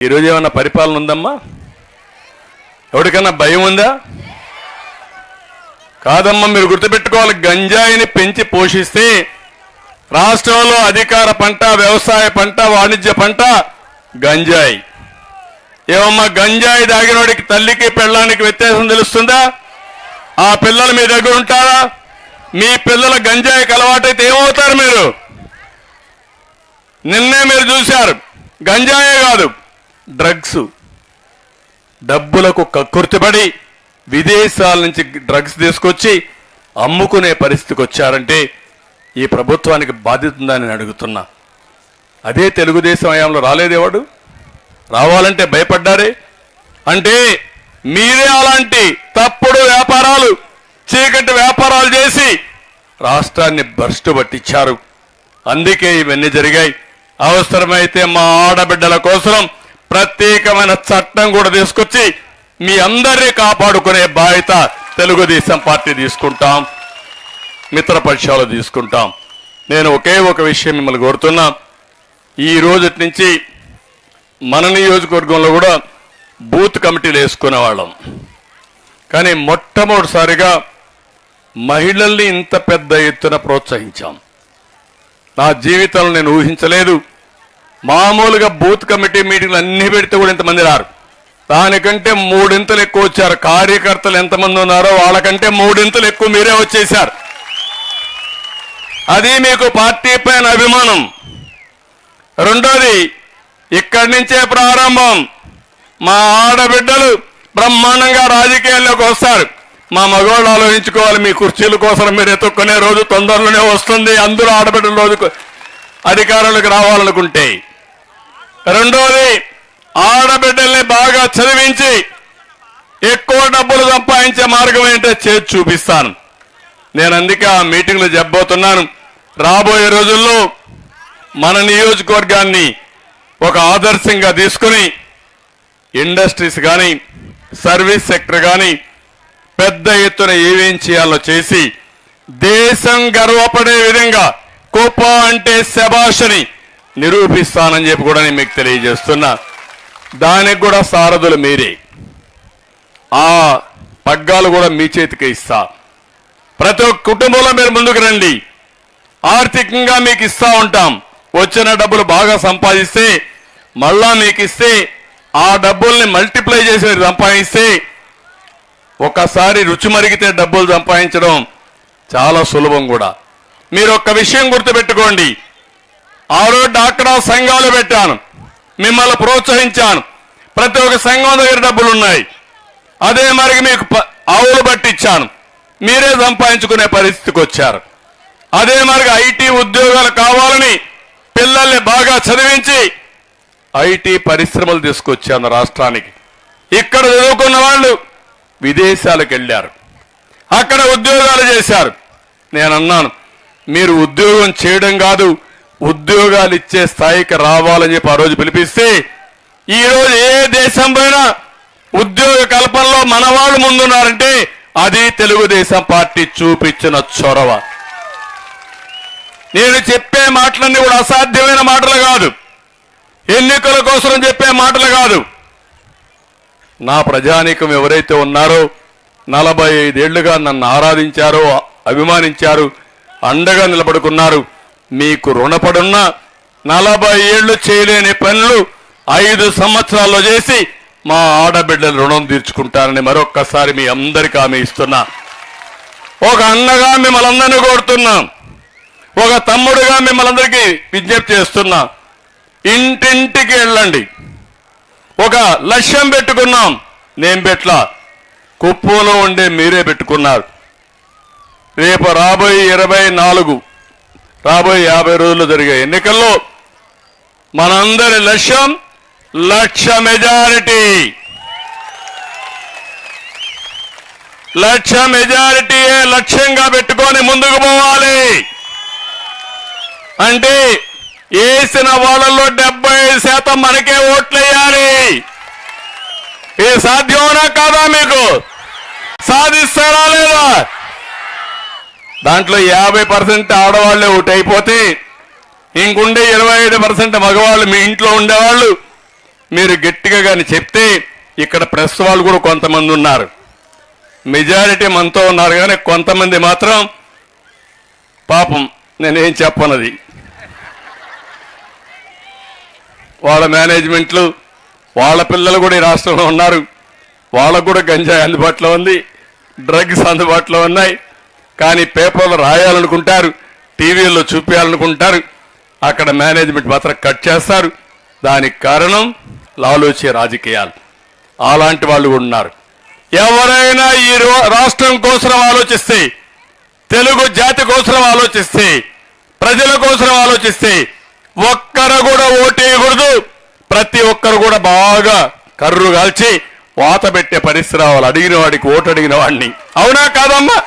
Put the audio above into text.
ఈరోజు ఏమన్నా పరిపాలన ఉందమ్మా? ఎవరికన్నా భయం ఉందా? కాదమ్మా మీరు గుర్తుపెట్టుకోవాలి గంజాయిని పెంచి పోషిస్తే రాష్ట్రంలో అధికార పంట వ్యవసాయ పంట వాణిజ్య పంట గంజాయి. ఏమమ్మా గంజాయి దాగినోడికి తల్లికి పెళ్ళానికి వ్యత్యాసం తెలుస్తుందా? ఆ పిల్లలు మీ దగ్గర ఉంటారా? మీ పిల్లల గంజాయికి అలవాటైతే ఏమవుతారు మీరు? నిన్నే మీరు చూశారు గంజాయే కాదు. డ్రగ్స్ డబ్బులకు కక్కుర్తిపడి విదేశాల నుంచి డ్రగ్స్ తీసుకొచ్చి అమ్ముకునే పరిస్థితికి వచ్చారంటే ఈ ప్రభుత్వానికి బాధ్యత ఉందని నేను అడుగుతున్నా. అదే తెలుగుదేశం హయాంలో రాలేదేవాడు రావాలంటే భయపడ్డారే? అంటే మీరే అలాంటి తప్పుడు వ్యాపారాలు చీకటి వ్యాపారాలు చేసి రాష్ట్రాన్ని భ్రష్టు పట్టించారు. అందుకే ఇవన్నీ జరిగాయి. అవసరమైతే మా ఆడబిడ్డల కోసం ప్రత్యేకమైన చట్టం కూడా తీసుకొచ్చి మీ అందరినీ కాపాడుకునే బాధ్యత తెలుగుదేశం పార్టీ తీసుకుంటాం మిత్రపక్షాలు తీసుకుంటాం. నేను ఒకే ఒక విషయం మిమ్మల్ని కోరుతున్నా. ఈ రోజు నుంచి మన నియోజకవర్గంలో కూడా బూత్ కమిటీలు వేసుకునే వాళ్ళం. కానీ మొట్టమొదటిసారిగా మహిళల్ని ఇంత పెద్ద ఎత్తున ప్రోత్సహించాం. నా జీవితంలో నేను ఊహించలేదు. మామూలుగా బూత్ కమిటీ మీటింగ్లు అన్ని పెడితే కూడా ఇంతమంది రారు. దానికంటే మూడింతలు ఎక్కువ వచ్చారు. కార్యకర్తలు ఎంతమంది ఉన్నారో వాళ్ళకంటే మూడింతలు ఎక్కువ మీరే వచ్చేసారు అది మీకు పార్టీ పైన అభిమానం. రెండోది ఇక్కడి నుంచే ప్రారంభం. మా ఆడబిడ్డలు బ్రహ్మాండంగా రాజకీయాల్లోకి వస్తారు. మా మగవాళ్ళు ఆలోచించుకోవాలి మీ కుర్చీల కోసం మీరు ఎత్తుక్కునే రోజు తొందరలోనే వస్తుంది. అందరూ ఆడబిడ్డల రోజుకు అధికారంలోకి రావాలనుకుంటే. రెండోది ఆడబిడ్డల్ని బాగా చదివించి ఎక్కువ డబ్బులు సంపాదించే మార్గం ఏంటో చేసి చూపిస్తాను. నేను అందుకే ఆ మీటింగ్లో చెప్పబోతున్నాను. రాబోయే రోజుల్లో మన నియోజకవర్గాన్ని ఒక ఆదర్శంగా తీసుకుని ఇండస్ట్రీస్ కానీ సర్వీస్ సెక్టర్ కానీ పెద్ద ఎత్తున ఏమేం చేయాలో చేసి దేశం గర్వపడే విధంగా కుప్ప అంటే శబాషని నిరూపిస్తానని చెప్పి కూడా నేను మీకు తెలియజేస్తున్నా. దానికి కూడా సారథులు మీరే. ఆ పగ్గాలు కూడా మీ చేతికి ఇస్తా. ప్రతి ఒక్క కుటుంబంలో మీరు ముందుకు రండి. ఆర్థికంగా మీకు ఇస్తా ఉంటాం. వచ్చిన డబ్బులు బాగా సంపాదిస్తే మళ్ళా మీకు ఇస్తే ఆ డబ్బుల్ని మల్టిప్లై చేసి మీరు సంపాదిస్తే ఒకసారి రుచి మరిగితే డబ్బులు సంపాదించడం చాలా సులభం కూడా. మీరు ఒక్క విషయం గుర్తుపెట్టుకోండి. ఆ రోజు డాక్టర్ సంఘాలు పెట్టాను. మిమ్మల్ని ప్రోత్సహించాను. ప్రతి ఒక్క సంఘం దగ్గర డబ్బులు ఉన్నాయి అదే మరి మీకు ప- ఆవులు పట్టించాను మీరే సంపాదించుకునే పరిస్థితికి వచ్చారు. అదే మరి ఐటీ ఉద్యోగాలు కావాలని పిల్లల్ని బాగా చదివించి ఐటీ పరిశ్రమలు తీసుకొచ్చాను రాష్ట్రానికి. ఇక్కడ చదువుకున్న వాళ్ళు విదేశాలకు వెళ్ళారు. అక్కడ ఉద్యోగాలు చేశారు. నేను అన్నాను మీరు ఉద్యోగం చేయడం కాదు ఉద్యోగాలు ఇచ్చే స్థాయికి రావాలని చెప్పి ఆ రోజు పిలిపిస్తే ఈ రోజు ఏ దేశం పోయినా ఉద్యోగ కల్పనలో మన వాళ్ళు ముందున్నారంటే అది తెలుగుదేశం పార్టీ చూపించిన చొరవ. నేను చెప్పే మాటలన్నీ కూడా అసాధ్యమైన మాటలు కాదు. ఎన్నికల కోసం చెప్పే మాటలు కాదు. నా ప్రజానీకం ఎవరైతే ఉన్నారో నలభై ఐదేళ్ళుగా నన్ను ఆరాధించారో అభిమానించారు అండగా నిలబడుకున్నారు. మీకు రుణపడున్న నలభై ఏళ్ళు చేయలేని పనులు ఐదు సంవత్సరాల్లో చేసి మా ఆడబిడ్డల రుణం తీర్చుకుంటానని మరొక్కసారి మీ అందరికీ ఆమె ఇస్తున్నా. ఒక అన్నగా మిమ్మల్ని అందరినీ కోరుతున్నాం. ఒక తమ్ముడుగా మిమ్మల్ని అందరికీ విజ్ఞప్తి చేస్తున్నా. ఇంటింటికి వెళ్ళండి. ఒక లక్ష్యం పెట్టుకున్నాం. నేను పెట్ల కుప్పలో ఉండే మీరే పెట్టుకున్నారు. రేపు రాబోయే ఇరవై నాలుగు రాబోయే యాభై రోజుల్లో జరిగే ఎన్నికల్లో మనందరి లక్ష్యం లక్ష మెజారిటీ. లక్ష మెజారిటీయే లక్ష్యంగా పెట్టుకొని ముందుకు పోవాలి. అంటే వేసిన వాళ్ళల్లో డెబ్బై శాతం మనకే ఓట్లేయాలి. ఇది సాధ్యమనా కాదా మీకు? సాధిస్తారా లేదా? దాంట్లో యాభై పర్సెంట్ ఆడవాళ్ళే ఒకటి అయిపోతే ఇంకుండే ఇరవై ఐదు పర్సెంట్ మగవాళ్ళు మీ ఇంట్లో ఉండేవాళ్ళు. మీరు గట్టిగా కానీ చెప్తే ఇక్కడ ప్రెస్ వాళ్ళు కూడా కొంతమంది ఉన్నారు. మెజారిటీ మనతో ఉన్నారు కానీ కొంతమంది మాత్రం పాపం నేనేం చెప్పనది. వాళ్ళ మేనేజ్మెంట్లు వాళ్ళ పిల్లలు కూడా ఈ రాష్ట్రంలో ఉన్నారు. వాళ్ళకు కూడా గంజాయి అందుబాటులో ఉంది డ్రగ్స్ అందుబాటులో ఉన్నాయి. కానీ పేపర్లు రాయాలనుకుంటారు టీవీల్లో చూపించాలనుకుంటారు అక్కడ మేనేజ్మెంట్ మాత్రం కట్ చేస్తారు. దానికి కారణం లాలోచే రాజకీయాలు. అలాంటి వాళ్ళు ఉన్నారు. ఎవరైనా ఈ రో- రాష్ట్రం కోసం ఆలోచిస్తే తెలుగు జాతి కోసం ఆలోచిస్తే ప్రజల కోసం ఆలోచిస్తే ఒక్కరు కూడా ఓటేయకూడదు ప్రతి ఒక్కరు కూడా బాగా కర్రు కాల్చి వాత పెట్టే పరిస్థితి రావాలి అడిగిన వాడికి ఓటు అడిగిన వాడిని. అవునా కాదమ్మా?